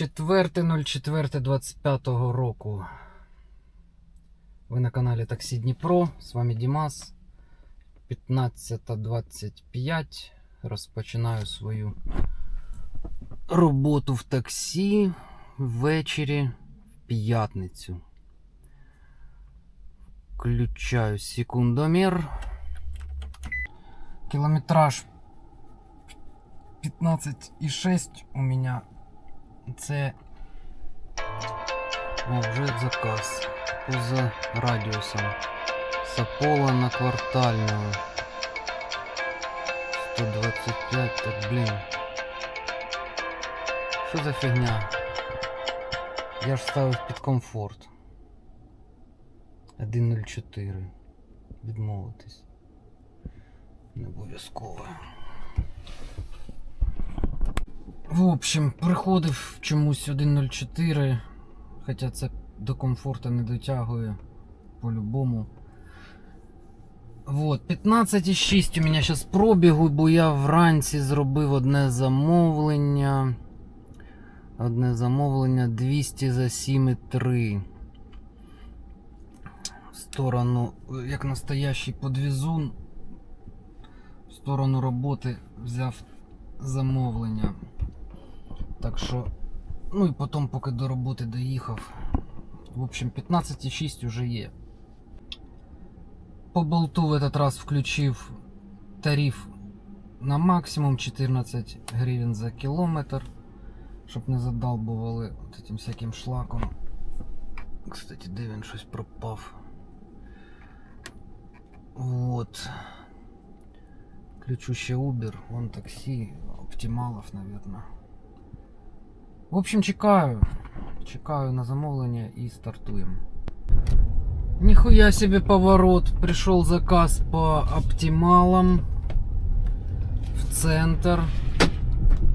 4.04.25 року. Ви на каналі Таксі Дніпро. З вами Дімас. 15.25. Розпочинаю свою роботу в таксі ввечері в п'ятницю. Включаю секундомер. Кілометраж 15,6 у меня. Це вже заказ. Поза радіусом. Сапола на квартального. 125, так блін. Що за фігня? Я ж ставив під комфорт. 1.04. Відмовитись. Не обов'язково. В общем, приходив чомусь 1.04, хоча це до комфорту не дотягує по-любому. Вот, 15,6 у мене зараз пробігу, бо я вранці зробив одне замовлення. Одне замовлення 200 за 7,3. В сторону, як настоящий подвізун, в сторону роботи взяв замовлення. Так що, ну і потім, поки до роботи доїхав. В общем, 15,6 уже є. По болту в этот раз включив тариф на максимум 14 гривень за кілометр, щоб не задалбували от этим всяким шлаком. Кстати, де він щось пропав. Вот. Включу ще Uber, вон таксі, оптималов, наверное. В общем, чекаю. Чекаю на замовлення і стартуємо. Нихуя себе поворот. Пришел заказ по оптималам в центр.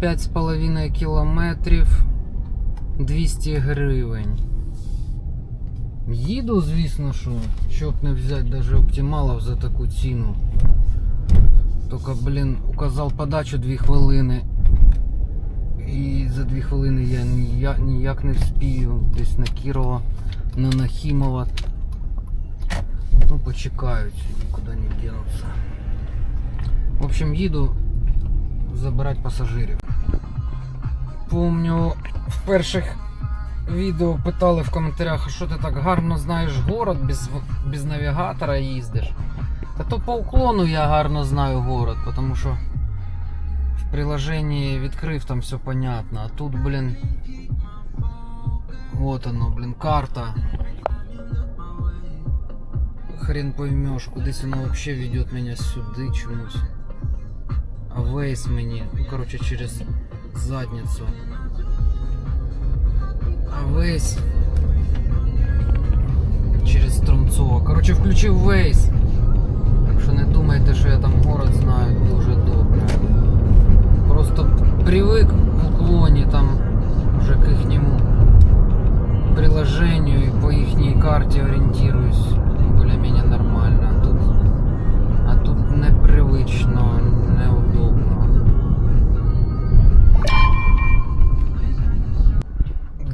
5,5 кілометрів. 200 гривень. Їду, звісно, що, щоб не взяти даже оптималов за таку ціну. Тільки, блін, указав подачу 2 хвилини. І за 2 хвилини я ніяк, ніяк не вспію. Десь на Кірова, на Нахімова. Ну, почекають, нікуди не дінуться. В общем, їду забирати пасажирів. Помню, в перших відео питали в коментарях, що ти так гарно знаєш город, без, без навігатора їздиш. Та то по уклону я гарно знаю город, тому що в приложении відкрив, там все понятно. А тут, блин, вот оно, блин, карта. Хрен поймешь, кудись воно вообще ведет меня сюди чомусь. А Вейс мені, ну короче, через задницу. А Вейс через Струмцова. Короче, включив Вейс. Так що не думайте, що я там город знаю дуже привык в уклоне там уже к ихнему приложению и по ихней карте ориентируюсь более-менее нормально. А тут, а тут непривычно, неудобно.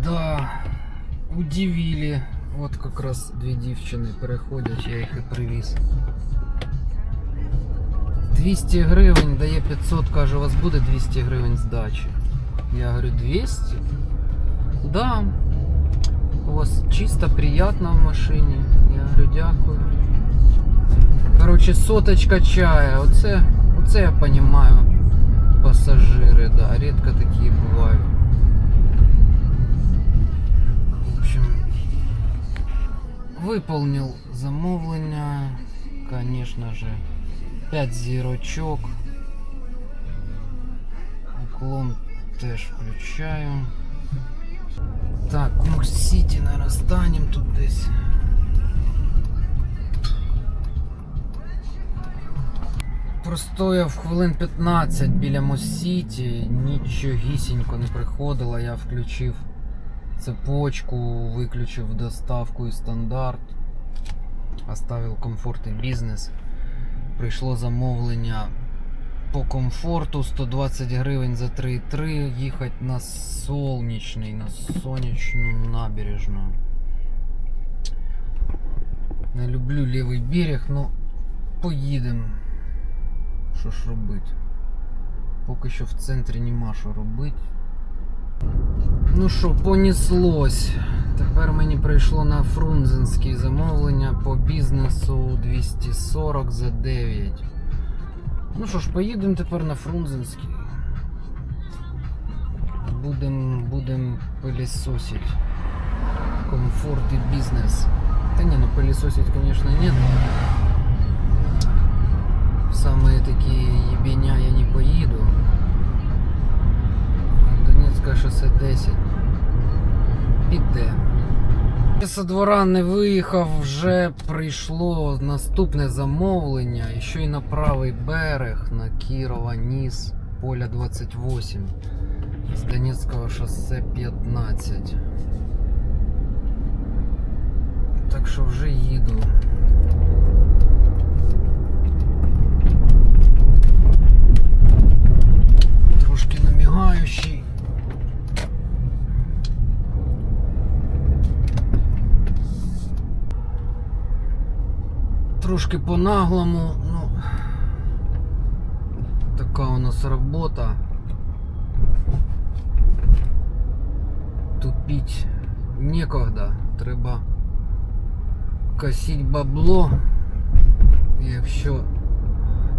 Да, удивили. Вот как раз две дівчини переходять, я їх і привіз. 200 гривень дає 500, каже, у вас буде 200 гривень здачі. Я говорю, 200? Да. У вас чисто приятно в машині. Я говорю, дякую. Короче, соточка чая. Оце, оце я понимаю. Пассажиры, да. Редко такие бывают. В общем, выполнил замовлення. Конечно же. 5 зірочок. Уклон теж включаю. Так, Мокс-Сіті, наверное, станем тут десь. Простояв хвилин 15 біля Мос-Сіті, нічогісінько не приходило, я включив цепочку, виключив доставку і стандарт, оставив комфорт і бізнес. Прийшло замовлення по комфорту 120 гривень за 3,3 їхати на сонячний, на сонячну набережну. Не люблю лівий берег, ну поїдемо. Що ж робити? Поки що в центрі нема що робити. Ну що, понеслось. Тепер мені прийшло на Фрунзенське замовлення по бізнесу 240 за 9. Ну що ж, поїдемо тепер на Фрунзенський. Будем, будем пылесосить. Комфорт и бизнес. Да не, ну пылесосить, конечно, нет. Со двора не виїхав, вже прийшло наступне замовлення. І ще й на правий берег, на Кірова, Ніс, поля 28. З Донецького шосе 15. Так що вже їду. Трошки намігаючий. Трошки по-наглому, ну. Така у нас робота. Тупить некогда. Треба косить бабло. Якщо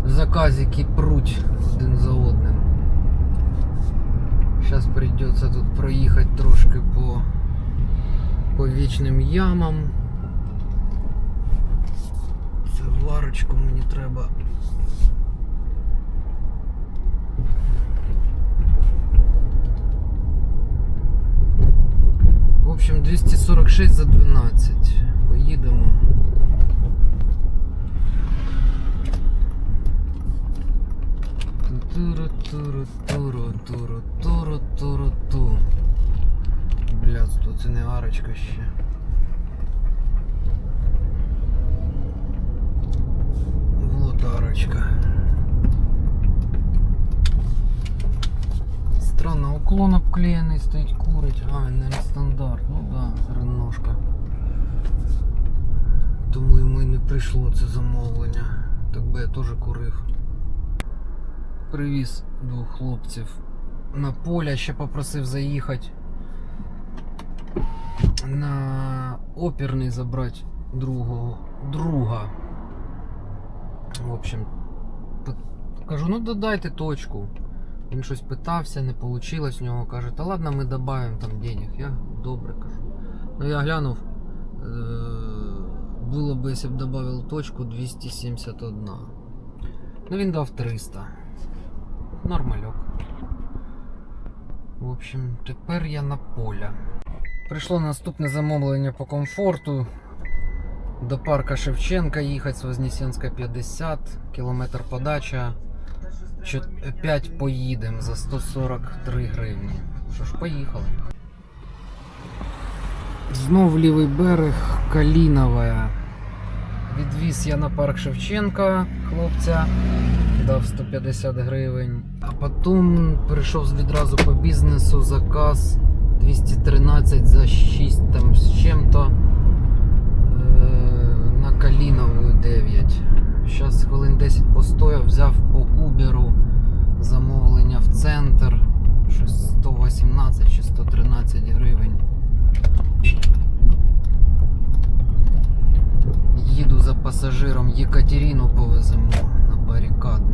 заказики пруть один за одним. Сейчас придется тут проїхати трошки по, по вічним ямам. Це варочку мені треба. В общем, 246 за 12. Поїдемо. Туру-туру-туру-туру-туру-туру-ту. Блядство, це не арочка ще. Вот. Странно, уклон обклеєний стоїть курить. А, не стандарт. Ну да, реношка. Тому йому і не прийшло це замовлення. Так би я теж курив. Привіз двох хлопців на поле, ще попросив заїхати на оперний забрати другого друга. В общем, кажу, ну додайте точку. Він щось питався, не вийшло в нього. Каже, та ладно, ми додаємо там денег. Я добре кажу. Ну я глянув. е, Було б, якщо б додав точку 271. Ну він дав 300. Нормальок. В общем, тепер я на поля. Прийшло наступне замовлення по комфорту. До парка Шевченка їхати з Вознесенська 50, кілометр подача. 5 поїдемо за 143 гривні. Що ж, поїхали. Знов лівий берег, Калінове. Відвіз я на парк Шевченка хлопця, дав 150 гривень. А потім прийшов відразу по бізнесу заказ 213 за 6 там з чим-то на 9. Зараз хвилин 10 постояв, взяв по Уберу замовлення в центр. Щось 118 чи 113 гривень. Їду за пасажиром Єкатеріну повеземо на барикадну.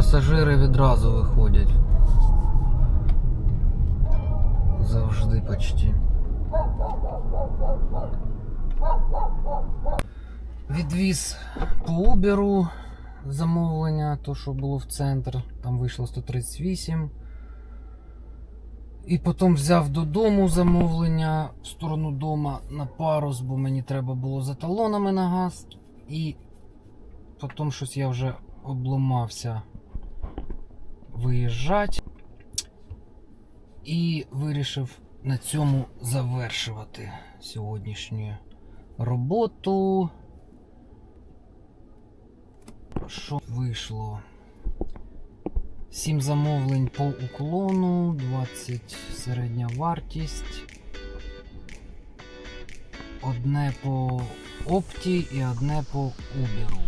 Пасажири відразу виходять. Завжди почти. Відвіз по Uber замовлення, то що було в центр, там вийшло 138. І потім взяв додому замовлення в сторону дома на парус, бо мені треба було за талонами на газ. І потім щось я вже обламався виїжджати. І вирішив на цьому завершувати сьогоднішню роботу. Що вийшло? 7 замовлень по уклону, 20 середня вартість. Одне по опті і одне по Uber.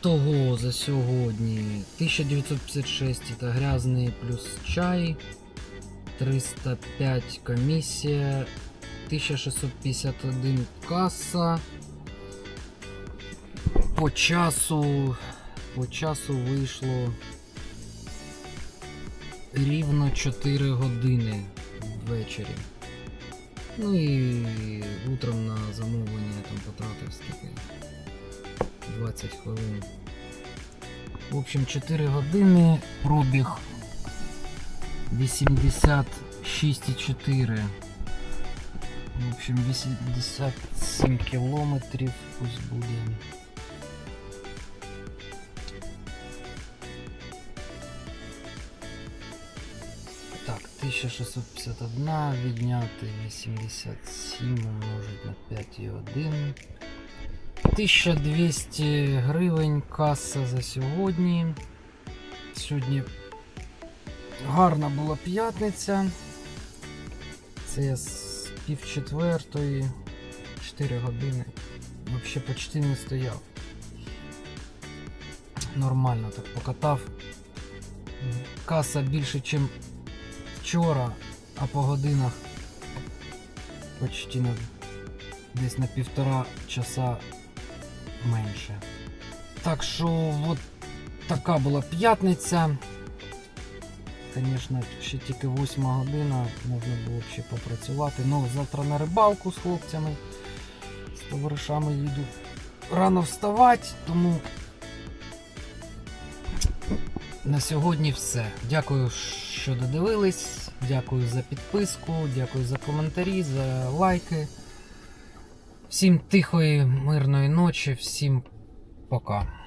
Того за сьогодні 1956 це грязний плюс чай, 305 комісія, 1651 каса. По часу по часу вийшло рівно 4 години ввечері. Ну і утром на замовлення я там потратив скільки 20 хвилин. В общем, 4 години пробіг 86,4. В общем, 87 кілометрів пусть буде. Так, 1651 відняти 87 умножить на 5,1. 1200 гривень каса за сьогодні. Сьогодні гарна була п'ятниця. Це з пів четвертої, 4 години. Взагалі почти не стояв. Нормально так покатав. Каса більше, ніж вчора, а по годинах почти на десь на півтора часа менше. Так що от така була п'ятниця. Звісно, ще тільки 8 година, можна було б ще попрацювати. Ну, завтра на рибалку з хлопцями, з товаришами їду рано вставати, тому на сьогодні все. Дякую, що додивились. Дякую за підписку, дякую за коментарі, за лайки. Всім тихої, мирної ночі, всім пока.